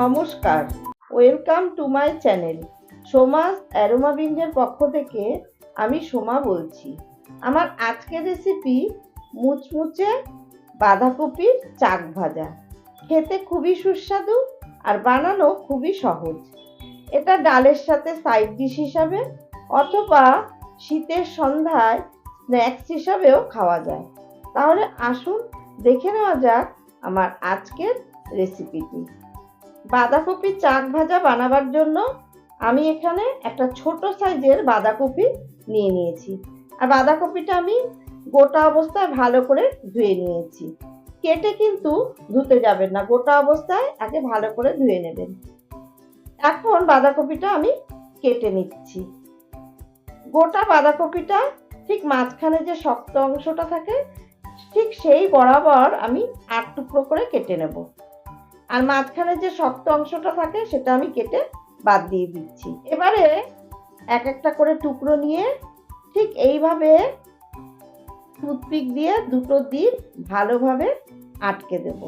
নমস্কার। Welcome to my channel. Somas aroma বিঞ্জের পক্ষ থেকে আমি সোমা বলছি। আমার আজকের রেসিপি মুচমুচে বাঁধাকপির চাক ভাজা। খেতে খুবই সুস্বাদু আর বানানো খুবই সহজ। এটা ডালের সাথে সাইড ডিশ হিসাবে অথবা শীতের সন্ধ্যায় স্ন্যাক্স হিসাবেও খাওয়া যায়। তাহলে আসুন দেখে নেওয়া যাক আমার আজকের রেসিপিটি বাঁধাকপি চাক ভাজা বানাবার জন্য আমি এখানে একটা ছোট সাইজের বাঁধাকপি নিয়ে নিয়েছি। আর বাঁধাকপিটা আমি গোটা অবস্থায় ভালো করে ধুয়ে নিয়েছি। কেটে কিন্তু ধুতে যাবেন না, গোটা অবস্থায় আগে ভালো করে ধুয়ে নেবেন। এখন বাঁধাকপিটা আমি কেটে নিচ্ছি। গোটা বাঁধাকপিটা ঠিক মাঝখানে যে শক্ত অংশটা থাকে, ঠিক সেই বরাবর আমি আট টুকরো করে কেটে নেব। আর মাঝখানে যে শক্ত অংশটা থাকে, সেটা আমি কেটে বাদ দিয়ে দিচ্ছি। এবারে এক একটা করে টুকরো নিয়ে ঠিক এইভাবে টুথপিক দিয়ে দুটো দিক ভালোভাবে আটকে দেব,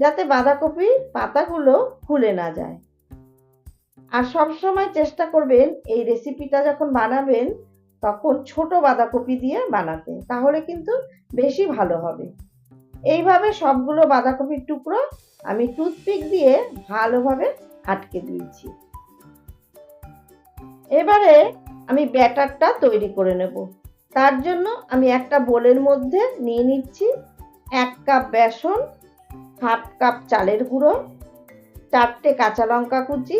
যাতে বাঁধাকপির পাতাগুলো খুলে না যায়। আর সব সময় চেষ্টা করবেন এই রেসিপিটা যখন বানাবেন, তখন ছোট বাঁধাকপি দিয়ে বানাতে, তাহলে কিন্তু বেশি ভালো হবে। এইভাবে সবগুলো বাঁধাকপির টুকরো আমি টুথপিক দিয়ে ভালোভাবে আটকে দিয়েছি। এবারে আমি ব্যাটারটা তৈরি করে নেব। তার জন্য আমি একটা বোলের মধ্যে নিয়ে নিচ্ছি এক কাপ বেসন, হাফ কাপ চালের গুঁড়ো, চারটে কাঁচা লঙ্কা কুচি,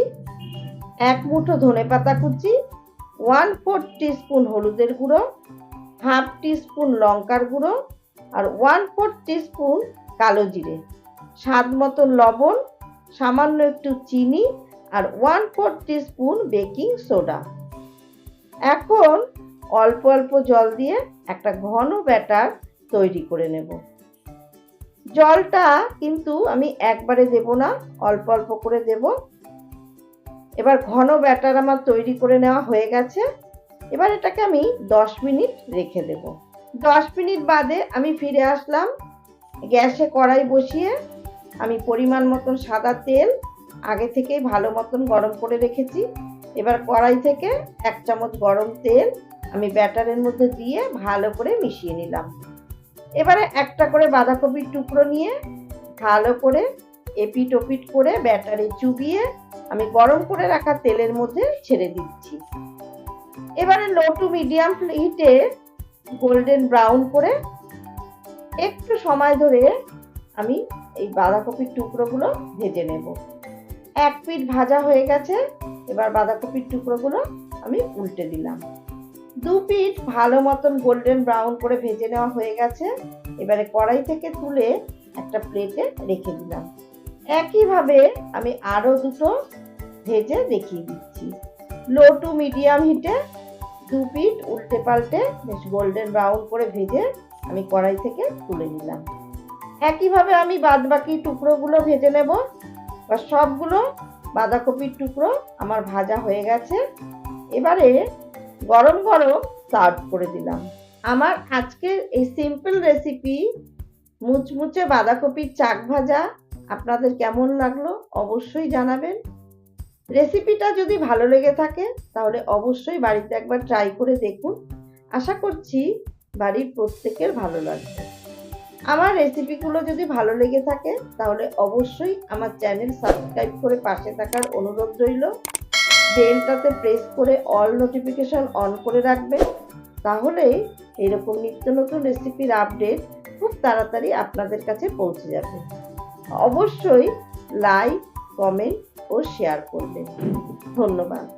এক মুঠো ধনেপাতা কুচি ওয়ান ফোর টিস্পুন হলুদের গুঁড়ো হাফ টিস্পুন লঙ্কার গুঁড়ো, আর ওয়ান ফোর টিস্পুন কালো জিরে। স্বাদ মতো লবণ, সামান্য একটু চিনি আর one four teaspoon baking soda এখন অল্প অল্প জল দিয়ে একটা ঘন ব্যাটার তৈরি করে নেব। জলটা কিন্তু আমি একবারে দেব না, অল্প অল্প করে দেব। এবার ঘন ব্যাটার আমার তৈরি করে নেওয়া হয়ে গেছে। এবার এটাকে আমি দশ মিনিট রেখে দেব। দশ মিনিট বাদে আমি ফিরে আসলাম, গ্যাসে কড়াই বসিয়ে আমি পরিমাণ মতন সাদা তেল আগে থেকেই ভালো মতন গরম করে রেখেছি। এবার কড়াই থেকে এক চামচ গরম তেল আমি ব্যাটারের মধ্যে দিয়ে ভালো করে মিশিয়ে নিলাম। এবারে একটা করে বাঁধাকপির টুকরো নিয়ে ভালো করে এপিট ওপিট করে ব্যাটারে চুবিয়ে আমি গরম করে রাখা তেলের মধ্যে ছেড়ে দিচ্ছি। এবারে লো টু মিডিয়াম হিটে গোল্ডেন ব্রাউন করে একটু সময় ধরে আমি এই বাঁধাকপির টুকরোগুলো ভেজে নেব। এক পিঠ ভাজা হয়ে গেছে, এবার বাঁধাকপির টুকরোগুলো আমি উল্টে দিলাম। দু পিঠ ভালো মতন গোল্ডেন ব্রাউন করে ভেজে নেওয়া হয়ে গেছে, এবারে কড়াই থেকে তুলে একটা প্লেটে রেখে দিলাম। একইভাবে আমি আরও দুটো ভেজে দেখিয়ে দিচ্ছি। লো টু মিডিয়াম হিটে দু পিঠ উল্টে পাল্টে বেশ গোল্ডেন ব্রাউন করে ভেজে আমি কড়াই থেকে তুলে নিলাম। একইভাবে আমি বাদ বাকি টুকরোগুলো ভেজে নেব। বা সবগুলো বাঁধাকপির টুকরো আমার ভাজা হয়ে গেছে। এবারে গরম গরম সার্ভ করে দিলাম। আমার আজকের এই সিম্পল রেসিপি মুচমুচে বাঁধাকপির চাক ভাজা, আপনাদের কেমন লাগল অবশ্যই জানাবেন। রেসিপিটা যদি ভালো লেগে থাকে, তাহলে অবশ্যই বাড়িতে একবার ট্রাই করে দেখুন। আশা করছি বাড়ির প্রত্যেকের ভালো লাগবে। আমার রেসিপিগুলো যদি ভালো লেগে থাকে, তাহলে অবশ্যই আমার চ্যানেল সাবস্ক্রাইব করে পাশে থাকার অনুরোধ রইল। বেলটাতে প্রেস করে অল নোটিফিকেশন অন করে রাখবেন। তাহলে এরকম নিত্য নতুন রেসিপির আপডেট খুব তাড়াতাড়ি আপনাদের কাছে পৌঁছে যাবে। অবশ্যই লাইক কমেন্ট ও শেয়ার করবেন। ধন্যবাদ।